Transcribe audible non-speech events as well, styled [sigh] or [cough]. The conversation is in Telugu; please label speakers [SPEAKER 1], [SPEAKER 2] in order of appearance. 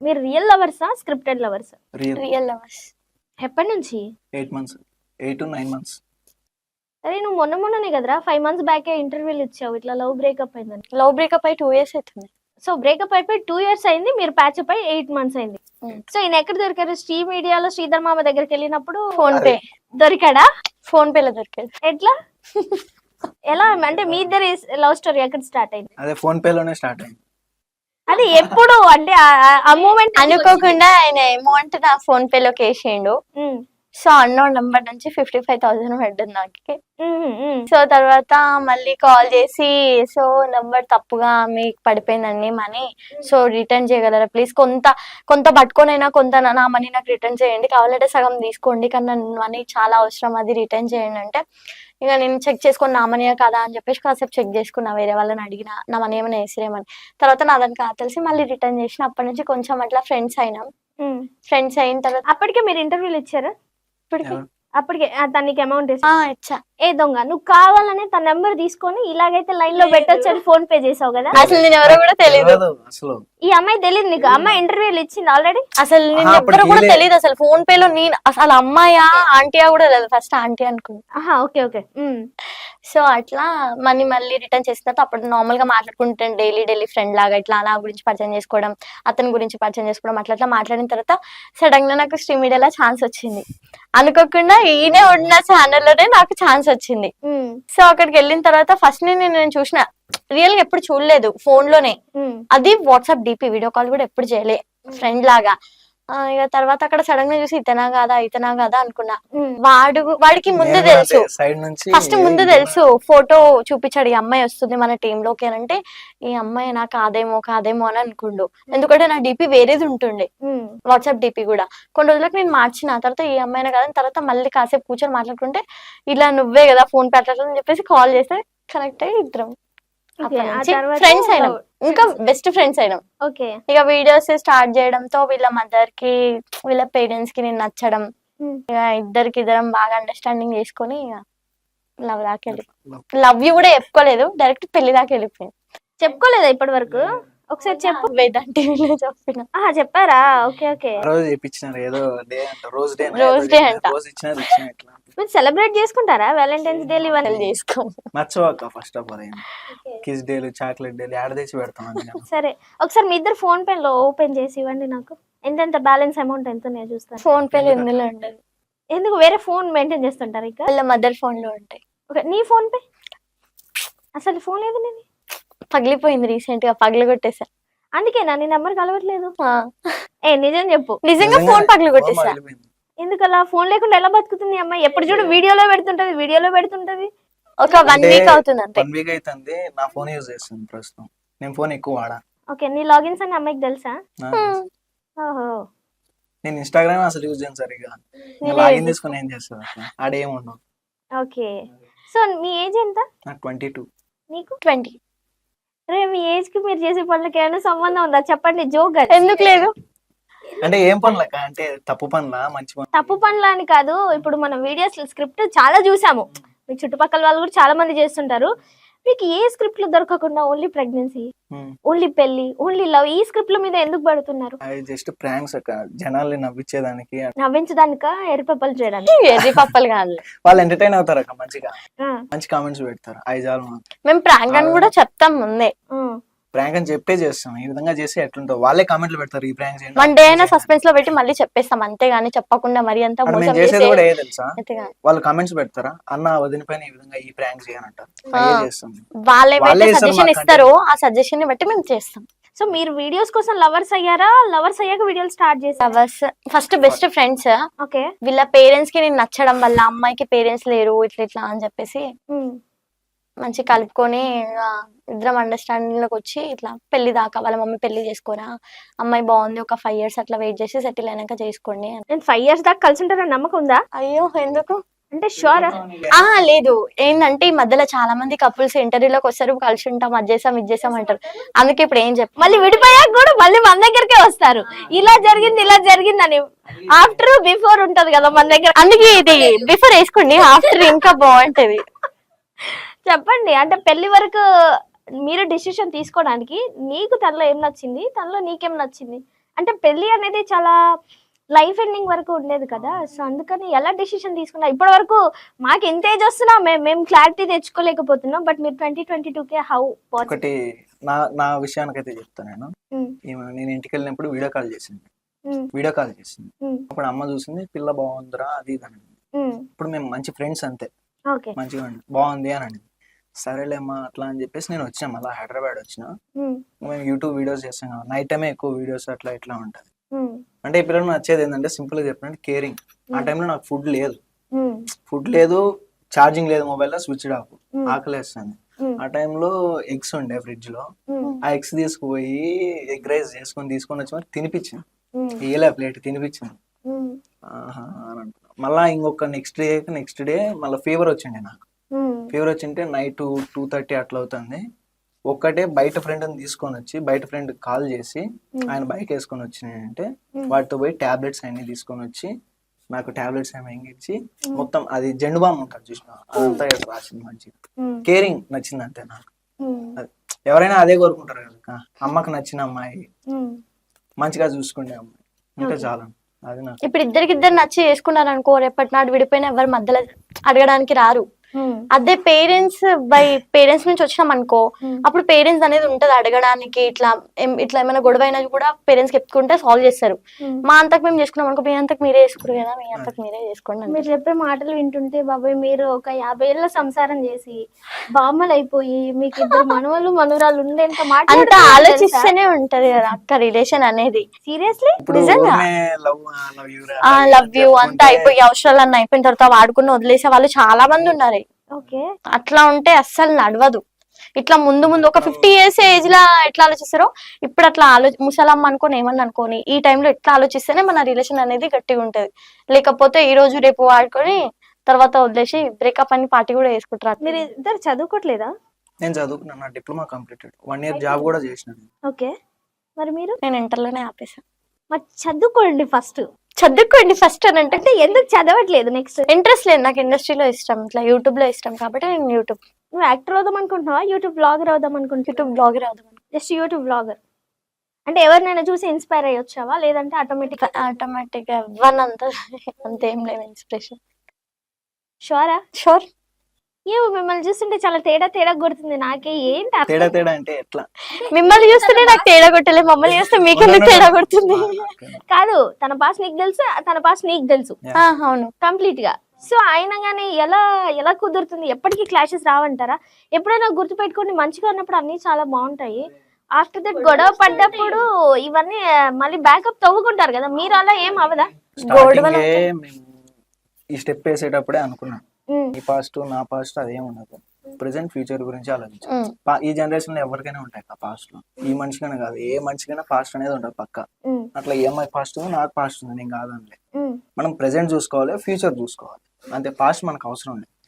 [SPEAKER 1] మీరు రియల్ లవర్సా స్క్రిప్టెడ్ లవర్సా
[SPEAKER 2] రియల్
[SPEAKER 3] రియల్ లవర్స్
[SPEAKER 1] ఎప్పటి నుంచి?
[SPEAKER 2] Eight months eight to nine months
[SPEAKER 1] అరే నువ్వు మొన్న మొన్ననే కదరా ఫైవ్ మంత్స్ బ్యాకే ఇంటర్వ్యూలు ఇచ్చావు ఇట్లా లవ్ బ్రేకప్ అయిందని.
[SPEAKER 3] లవ్ బ్రేకప్ అయి టూ ఇయర్స్ అవుతుంది
[SPEAKER 1] సో బ్రేకప్ అయిపోయి టూ ఇయర్స్ అయింది మీరు ప్యాచ్ అయి ఎయిట్ మంత్స్ అయింది.
[SPEAKER 3] Hmm.
[SPEAKER 1] సో ఈయన ఎక్కడ దొరికారు? శ్రీ మీడియాలో శ్రీధర్ మామ దగ్గరికి వెళ్ళినప్పుడు
[SPEAKER 3] ఫోన్ పే.
[SPEAKER 1] దొరికాడా?
[SPEAKER 3] ఫోన్ పేలో దొరికేది
[SPEAKER 1] ఎట్లా? [laughs] ఎలా? అంటే మీ ఇద్దరి లవ్ స్టోరీ ఎక్కడ స్టార్ట్ అయింది?
[SPEAKER 2] అదే ఫోన్ పేలోనే స్టార్ట్ అయింది.
[SPEAKER 1] అది ఎప్పుడు అంటే ఆ- మూమెంట్
[SPEAKER 3] అనుకోకుండా ఆయన అమౌంట్ నా ఫోన్ పేలోకి వేసిండు. సో అన్నోన్ నంబర్ నుంచి ఫిఫ్టీ ఫైవ్ థౌసండ్ పడ్డది నాకు. సో తర్వాత మళ్ళీ కాల్ చేసి సో నంబర్ తప్పుగా మీకు పడిపోయిందండి మనీ సో రిటర్న్ చేయగలరా? ప్లీజ్ కొంత కొంత పట్టుకొనైనా కొంత నా- మనీ నాకు రిటర్న్ చేయండి. కావాలంటే సగం తీసుకోండి కానీ మనీ చాలా అవసరం అది రిటర్న్ చేయండి అంటే ఇక నేను చెక్ చేసుకుని నా మనీయా కదా అని చెప్పేసి కాసేపు చెక్ చేసుకున్నా వేరే వాళ్ళని అడిగిన నా మనీ ఏమైనా వేసిరేమని తర్వాత నా దానికి కాదు తెలిసి మళ్ళీ రిటర్న్ చేసిన అప్పటి నుంచి కొంచెం అట్లా ఫ్రెండ్స్ అయినాం. ఫ్రెండ్స్ అయిన తర్వాత
[SPEAKER 1] అప్పటికే మీరు ఇంటర్వ్యూలు ఇచ్చారా?
[SPEAKER 3] ఇప్పటికి?
[SPEAKER 1] అప్పటికే ఆ తనకి అమౌంట్
[SPEAKER 3] ఆ, ఇచ్చా
[SPEAKER 1] ఏ దొంగ నువ్వు కావాలనే తన నెంబర్ తీసుకొని ఇలాగైతే లైన్లో పెట్టొచ్చు అని ఫోన్ పే చేసావు కదా?
[SPEAKER 3] అసలు నేను ఎవరో కూడా తెలియదు
[SPEAKER 2] అసలు.
[SPEAKER 1] ఈ అమ్మాయి తెలియదు నీకు అమ్మాయి ఇంటర్వ్యూలు ఇచ్చింది ఆల్రెడీ
[SPEAKER 3] అసలు నేను
[SPEAKER 2] ఆహా,
[SPEAKER 3] ఎవ్వరు కూడా తెలియదు అసలు. ఫోన్ పే లో నేను అసలు అమ్మాయా ఆంటీయా కూడా తెలియదు ఫస్ట్ ఆంటీ అనుకున్నా
[SPEAKER 1] ఆహా ఓకే ఓకే.
[SPEAKER 3] సో అట్లా మనీ మళ్ళీ రిటర్న్ చేసిన తర్వాత అప్పుడు నార్మల్గా మాట్లాడుకుంటాం డైలీ డైలీ ఫ్రెండ్ లాగా ఇట్లా నా గురించి పరిచయం చేసుకోవడం అతని గురించి పరిచయం చేసుకోవడం అట్లా అట్లా మాట్లాడిన తర్వాత సడన్గా నాకు స్ట్రీమ్ మీడియాలో ఛాన్స్ వచ్చింది. అనుకోకుండా ఈయనే ఉన్న ఛానల్లోనే నాకు ఛాన్స్ వచ్చింది. సో అక్కడికి వెళ్ళిన తర్వాత ఫస్ట్ నేను నేను చూసిన రియల్గా ఎప్పుడు చూడలేదు ఫోన్లోనే అది వాట్సాప్ డిపి వీడియో కాల్ కూడా ఎప్పుడు చేయలే. ఫ్రెండ్ లాగా. ఇక తర్వాత అక్కడ సడన్గా చూసి ఇతనా కాదా ఇతనా కాదా అనుకున్నా. వాడు వాడికి ముందు తెలుసు.
[SPEAKER 2] సైడ్ నుంచి
[SPEAKER 3] ఫస్ట్ ముందు తెలుసు ఫోటో చూపించాడు ఈ అమ్మాయి వస్తుంది మన టీమ్లోకి అని అంటే ఈ అమ్మాయి నాకు కాదేమో కాదేమో అని అనుకుండు. ఎందుకంటే నా డిపి వేరేది ఉంటుండే. వాట్సాప్ డిపి కూడా. కొన్ని రోజులకు నేను మార్చిన తర్వాత ఈ అమ్మాయినే కదా అని తర్వాత మళ్ళీ కాసేపు కూర్చొని మాట్లాడుకుంటే ఇలా నువ్వే కదా ఫోన్ పెట్టాలని చెప్పేసి కాల్ చేస్తే కనెక్ట్ అయ్యి ఇద్దరం. ఫ్రెండ్స్ అయినాం. ఇంకా బెస్ట్ ఫ్రెండ్స్ అయినాం.
[SPEAKER 1] ఓకే.
[SPEAKER 3] ఇక వీడియోస్ స్టార్ట్ చేయడంతో వీళ్ళ మదర్కి వీళ్ళ పేరెంట్స్కి నేను నచ్చడం. ఇక ఇద్దరికి ఇద్దరం బాగా అండర్స్టాండింగ్ చేసుకొని ఇక లవ్ దాకా వెళ్ళి లవ్ యూ కూడా చెప్పుకోలేదు డైరెక్ట్ పెళ్ళి దాకా వెళ్ళిపోయింది
[SPEAKER 1] చెప్పుకోలేదా ఇప్పటి వరకు? ఒకసారి చెప్పు.
[SPEAKER 3] వేదాంత టీవీలో చెప్పిన.
[SPEAKER 1] ఆహా చెప్పారా? Okay okay.
[SPEAKER 2] రోజు చేపించినారు ఏదో డే అంట. రోజు డే
[SPEAKER 3] రోజు day అంట.
[SPEAKER 2] రోజు ఇచ్చినారు ఇచ్చిన ఇట్లా
[SPEAKER 1] మీరు సెలబ్రేట్ చేసుకుంటారా? వ్యాలంటైన్స్ డే ఇవన్నీ?
[SPEAKER 3] చేసుకో
[SPEAKER 2] నచ్చవాక ఫస్ట్ ఆఫ్ ఆల్ కిస్ డేలు చాక్లెట్ డేలు యాడ తెచ్చి పెడతాం అని నేను.
[SPEAKER 1] సరే. ఒకసారి మీ ఇద్దరు ఫోన్ పే లో ఓపెన్ చేసి ఇవ్వండి నాకు. ఎంతెంత బ్యాలెన్స్ అమౌంట్ ఎంత నేను చూస్తాను.
[SPEAKER 3] ఫోన్ పేలు ఎందులో ఉండదు.
[SPEAKER 1] ఎందుకు? వేరే ఫోన్ మెయింటైన్ చేస్తుంటారు ఇక?
[SPEAKER 3] వాళ్ళ మదర్ ఫోన్లో ఉంటాయి.
[SPEAKER 1] ఓకే నీ ఫోన్ పే? అసలు ఫోన్ లేదు నేను
[SPEAKER 3] పగిలిపోయింది రీసెంట్గా పగిలి కొట్టేసా
[SPEAKER 1] అందుకేనా నీ నెంబర్ కలవట్లేదు. ఏ నిజం చెప్పు.
[SPEAKER 3] నిజంగా ఫోన్ పగిలి
[SPEAKER 2] ఓ,
[SPEAKER 3] కొట్టేసా
[SPEAKER 2] వెళ్ళిపోయింది.
[SPEAKER 1] ఎందుకు అలా ఫోన్ లేకుండా ఎలా బతుకుతుంది అమ్మాయి? ఎప్పుడు చూడు వీడియోలో పెడుతుంటది వీడియోలో పెడుతుంటది.
[SPEAKER 3] ఒక వన్ వీక్ అవుతుంది అంతే.
[SPEAKER 2] వన్ వీక్ అవుతుంది నా ఫోన్ యూజ్ చేస్తాను ప్రస్తుతం. నేను ఫోన్ ఎక్కువ వాడా?
[SPEAKER 1] ఓకే నీ లాగిన్స్ అని అమ్మాయికి తెలుసా?
[SPEAKER 2] నా-.
[SPEAKER 1] ఓహో.
[SPEAKER 2] నేను ఇన్స్టాగ్రామ్ అసలు యూజ్ చేయను సరిగా. లాగిన్ తీసుకుని ఏం చేస్తాను ఆడేం ఉండవు.
[SPEAKER 1] ఓకే. సో మీ ఏజ్ ఎంత?
[SPEAKER 2] నాకు ట్వంటీ టూ.
[SPEAKER 1] నీకు?
[SPEAKER 3] ట్వంటీ.
[SPEAKER 1] రే మీ ఏజ్కి మీరు చేసే పనులకి ఏమైనా సంబంధం ఉందా? చెప్పండి జోక్
[SPEAKER 3] ఎందుకు లేదు?
[SPEAKER 2] అంటే ఏం పనులక అంటే తప్పు పనులా? మంచి పనులు?
[SPEAKER 1] తప్పు పనులు అని కాదు. ఇప్పుడు మనం వీడియోస్ స్క్రిప్ట్ చాలా చూసాము. మీ చుట్టుపక్కల వాళ్ళు కూడా చాలా మంది చేస్తుంటారు. మీకు ఏ స్క్రిప్ట్లో దొరకకుండా ఓన్లీ ప్రెగ్నెన్సీ ఓన్లీ పెళ్ళి ఓన్లీ లవ్ ఈ స్క్రిప్ట్ ల మీద ఎందుకు పడుతున్నారు?
[SPEAKER 2] జస్ట్ ప్రాంక్స్ అక్క. జనాల్ని నవ్వించేదానికి
[SPEAKER 1] నవ్వించడానిక ఎరిపప్పలు చేయడానికి? [laughs]
[SPEAKER 3] ఎర్రి పప్పలు కాదు
[SPEAKER 2] వాళ్ళు ఎంటర్టైన్ అవుతారు అక్క మంచిగా మంచి కామెంట్స్ పెడతారు. ఐజాలు
[SPEAKER 3] మేము ప్రాంక్ అని కూడా చెప్తాం ముందే.
[SPEAKER 2] ప్రాంక్ అని చెప్పే చేస్తాం. ఈ విధంగా చేస్తే ఎట్లుంటావు వాళ్ళే కామెంట్లు పెడతారు ఈ ప్రాంక్ చేయండి.
[SPEAKER 3] వన్ డే అయినా సస్పెన్స్లో పెట్టి మళ్ళీ చెప్పేస్తాం. అంతేగాని చెప్పకుండా మరి అంత
[SPEAKER 2] అక్కడ
[SPEAKER 3] మోసం
[SPEAKER 2] మేము చేసేది
[SPEAKER 3] చేసే
[SPEAKER 2] కూడా ఏ తెలుసా. వాళ్ళు కామెంట్స్ పెడతారా? అన్న వదిన పైన ఈ విధంగా ఈ ప్రాంక్ చేయనంటారు. అయ్యే చేస్తాం.
[SPEAKER 3] వాళ్ళే
[SPEAKER 2] వాళ్ళే ఇస్తారు
[SPEAKER 3] సజెషన్
[SPEAKER 2] మాకు
[SPEAKER 3] ఇస్తారు ఆ సజెషన్ని బట్టి మేము చేస్తాం.
[SPEAKER 1] సో మీరు వీడియోస్ కోసం లవర్స్ అయ్యారా? లవర్స్ అయ్యాక వీడియోలు స్టార్ట్ చేసారా
[SPEAKER 3] lovers first best friends
[SPEAKER 1] okay
[SPEAKER 3] వీళ్ళ పేరెంట్స్కి నేను నచ్చడం వల్ల అమ్మాయికి పేరెంట్స్ లేరు ఇట్లా ఇట్లా అని చెప్పేసి. మంచి కలుపుకొని ఇద్దరం అండర్స్టాండింగ్లోకి వచ్చి ఇట్లా పెళ్ళి దాకా వాళ్ళ మమ్మీ పెళ్ళి చేసుకోరా అమ్మాయి బాగుంది ఒక ఫైవ్ ఇయర్స్ అట్లా వెయిట్ చేసి సెటిల్ అయినాక చేసుకోండి.
[SPEAKER 1] నేను ఫైవ్ ఇయర్స్ దాకా కలిసి ఉంటారని నమ్మకం ఉందా?
[SPEAKER 3] అయ్యో ఎందుకు?
[SPEAKER 1] అంటే షూర్
[SPEAKER 3] ఆ? లేదు. ఏంటంటే ఈ మధ్యలో చాలా మంది కపుల్స్ ఇంటర్వ్యూలోకి వస్తారు కలిసి ఉంటాం అది చేసాం ఇది చేసాం అంటారు. అందుకే ఇప్పుడు ఏం చెప్ప
[SPEAKER 1] మళ్ళీ విడిపోయాక కూడా మళ్ళీ మన దగ్గరకే వస్తారు. ఇలా జరిగింది ఇలా జరిగింది అని ఆఫ్టర్ బిఫోర్ ఉంటది కదా మన దగ్గర.
[SPEAKER 3] అందుకే ఇది బిఫోర్ వేసుకోండి ఆఫ్టర్ ఇంకా బాగుంటది. [laughs]
[SPEAKER 1] చెప్పండి. అంటే పెళ్ళి వరకు మీరు డిసిషన్ తీసుకోవడానికి నీకు తనలో ఏం నచ్చింది? తనలో నీకేం నచ్చింది? అంటే పెళ్ళి అనేది చాలా లైఫ్ ఎండింగ్ వరకు ఉండేది కదా. సో అందుకని ఎలా డెసిషన్ తీసుకున్నా ఇప్పటి వరకు మాకు ఎంత ఏజ్ వస్తున్నా మేము మేము క్లారిటీ తెచ్చుకోలేకపోతున్నాం. బట్ మీరు ట్వంటీ ట్వంటీ టూ కే హౌ
[SPEAKER 2] ఒకటి నా నా విషయానికైతే చెప్తాను నేను. నేను ఇంటికి వెళ్ళినప్పుడు వీడియో కాల్ చేసింది. వీడియో కాల్ చేసింది. అప్పుడు అమ్మ చూసింది పిల్ల బాగుందిరా అది ఇది అని. ఇప్పుడు మేము మంచి ఫ్రెండ్స్ అంతే.
[SPEAKER 1] ఓకే.
[SPEAKER 2] మంచిగా బాగుంది అని సరేలేమ్మా అట్లా అని చెప్పేసి నేను వచ్చిన. మళ్ళీ హైదరాబాద్ వచ్చిన. మేము యూట్యూబ్ వీడియోస్ చేస్తాం కదా నైట్ టైమే ఎక్కువ వీడియోస్ అట్లా ఇట్లా ఉంటుంది. అంటే ఈ పిల్లలు నచ్చేది ఏంటంటే సింపుల్గా చెప్పినట్టు కేరింగ్. ఆ టైంలో నాకు ఫుడ్ లేదు. ఫుడ్ లేదు ఛార్జింగ్ లేదు మొబైల్లో స్విచ్ ఆఫ్ ఆకలేస్తుంది. ఆ టైంలో ఎగ్స్ ఉండే ఫ్రిడ్జ్లో ఆ ఎగ్స్ తీసుకుపోయి ఎగ్ రైస్ చేసుకొని తీసుకొని వచ్చి మరి తినిపించింది ఏలే ప్లేట్ తినిపించింది ఆహా అని అనుకున్నా. మళ్ళా ఇంకొక నెక్స్ట్ డే నెక్స్ట్ డే మళ్ళీ ఫీవర్ వచ్చిండే నాకు. ఫీవర్ వచ్చింటే నైట్ టూ థర్టీ అట్లా అవుతుంది. ఒక్కటే బయట ఫ్రెండ్ తీసుకొని వచ్చి బయట ఫ్రెండ్ కాల్ చేసి ఆయన బైక్ వేసుకొని వచ్చినాయంటే వాటితో పోయి టాబ్లెట్స్ అన్ని తీసుకొని వచ్చి నాకు టాబ్లెట్స్ ఏమి ఎంగిచ్చి మొత్తం అది జెండు బామ్ ఉంటుంది చూసిన అదంతా రాసింది మంచిగా. కేరింగ్ నచ్చింది అంతే నాకు. ఎవరైనా అదే కోరుకుంటారు కదా అమ్మకి నచ్చిన అమ్మాయి. మంచిగా చూసుకునే అమ్మాయి. ఉంటే చాలు అది నాకు.
[SPEAKER 3] ఇప్పుడు ఇద్దరికిద్దరు నచ్చి చేసుకున్నారు అనుకో రేపటి నాడు విడిపోయిన ఎవరు మధ్యలో అడగడానికి రారు. అదే పేరెంట్స్ బై పేరెంట్స్ నుంచి వచ్చినాం అనుకో అప్పుడు పేరెంట్స్ అనేది ఉంటది అడగడానికి ఇట్లా ఇట్లా ఏమైనా గొడవ అయినా కూడా పేరెంట్స్ చెప్పుకుంటే సాల్వ్ చేస్తారు. మా అంతకు మేము చేసుకున్నాం అనుకో మీ అంతకు మీరే చేసుకురు కదా మీ అంతకు మీరే చేసుకోండి.
[SPEAKER 1] మీరు చెప్పే మాటలు వింటుంటే బాబాయ్ మీరు ఒక యాభై ఏళ్ళ సంసారం చేసి బామ్మలు అయిపోయి మీకు ఇద్దరు [laughs] మనవలు మనవరాలు ఉండేంత
[SPEAKER 3] అంత ఆలోచిస్తేనే ఉంటది కదా అక్క రిలేషన్ అనేది.
[SPEAKER 1] సీరియస్లీ
[SPEAKER 2] ఇప్పుడు
[SPEAKER 3] నిజంగా?
[SPEAKER 2] లవ్ యూ
[SPEAKER 3] ఆ లవ్ యూ అంతా అయిపోయి అవసరాలు అన్న అయిపోయిన తర్వాత వాడుకుని వదిలేసే వాళ్ళు చాలా మంది ఉన్నారు. అట్లా ఉంటే అస్సలు నడవదు. ఇట్లా ముందు ముందు ఒక ఫిఫ్టీ ఇయర్స్ ఏజ్ లా ఎట్లా ఆలోచిస్తారో ఇప్పుడు అట్లా ఆలో ముసలమ్మ అనుకోని ఏమన్నా అనుకోని ఈ టైంలో ఎట్లా ఆలోచిస్తేనే మన రిలేషన్ అనేది గట్టిగా ఉంటది. లేకపోతే ఈ రోజు రేపు వాడుకొని తర్వాత వదిలేసి బ్రేకప్ అని పార్టీ కూడా వేసుకుంటారు
[SPEAKER 1] మీరు ఇద్దరు చదువుకోవట్లేదా
[SPEAKER 2] నేను చదువుకున్నాను నా diploma completed. One year job కూడా చేసిన నేను.
[SPEAKER 1] ఓకే. మరి మీరు?
[SPEAKER 3] నేను ఇంటర్లోనే ఆపేసాను
[SPEAKER 1] మరి చదువుకోండి ఫస్ట్.
[SPEAKER 3] చదువుకోండి ఫస్ట్ అని అంటే
[SPEAKER 1] ఎందుకు చదవట్లేదు నెక్స్ట్
[SPEAKER 3] ఇంట్రెస్ట్ లేదు. నాకు ఇండస్ట్రీలో ఇష్టం ఇట్లా యూట్యూబ్లో ఇష్టం కాబట్టి నేను యూట్యూబ్
[SPEAKER 1] నువ్వు యాక్టర్ అవుదాం అనుకుంటున్నావా? యూట్యూబ్ బ్లాగర్ అవుదాం అనుకుంటున్నావా?
[SPEAKER 3] యూట్యూబ్ బ్లాగర్ అవుదాం
[SPEAKER 1] జస్ట్ యూట్యూబ్ బ్లాగర్ అంటే ఎవరినైనా చూసి ఇన్స్పైర్ అయ్యి వచ్చావా? లేదంటే ఆటోమేటిక్
[SPEAKER 3] ఆటోమేటిక్ వన్ అంత అంతేం లేవు ఇన్స్పిరేషన్
[SPEAKER 1] షోరా
[SPEAKER 3] షూర్
[SPEAKER 1] ఏమో మిమ్మల్ని చూస్తుంటే చాలా తేడా తేడా కొడుతుంది నాకే ఏంటి
[SPEAKER 2] తేడా తేడా అంటే ఎట్లా?
[SPEAKER 3] మిమ్మల్ని చూస్తేనే నాకు తేడా కొట్టలే మమ్మల్ని చూస్తే మీకెందుకు తేడా కొడుతుంది.
[SPEAKER 1] కాదు తన పాస్ నీకు తెలుసు తన పాస్ నీకు తెలుసు.
[SPEAKER 3] ఆ, అవును.
[SPEAKER 1] కంప్లీట్గా. సో అయినా కానీ ఎలా ఎలా కుదురుతుంది? ఎప్పటికీ క్లాషెస్ రావంటారా? ఎప్పుడైనా గుర్తు పెట్టుకోండి మంచిగా ఉన్నప్పుడు అన్ని చాలా బాగుంటాయి. ఆఫ్టర్ దట్ గొడవ పడ్డప్పుడు ఇవన్నీ మళ్ళీ బ్యాకప్ తవ్వుకుంటారు కదా మీరు అలా ఏం అవదా
[SPEAKER 2] ఈ స్టెప్ వేసేటప్పుడే అనుకున్నాం. ఈ పాస్ట్ నా పాస్ట్ అదేం ఉండదు. ప్రెసెంట్ ఫ్యూచర్ గురించి ఆలోచించాం. ఈ జనరేషన్లో ఎవరికైనా ఉంటాయి ఆ పాస్ట్లో ఈ మనిషికైనా కాదు ఏ మనిషికైనా పాస్ట్ అనేది ఉంటుంది పక్క. అట్లా ఏమై పాస్ట్ ఉంది నాకు పాస్ట్ ఉంది నేను కాదనిలే. మనం ప్రెసెంట్ చూసుకోవాలి ఫ్యూచర్ చూసుకోవాలి. అంతే పాస్ట్ మనకు అవసరం లేదు.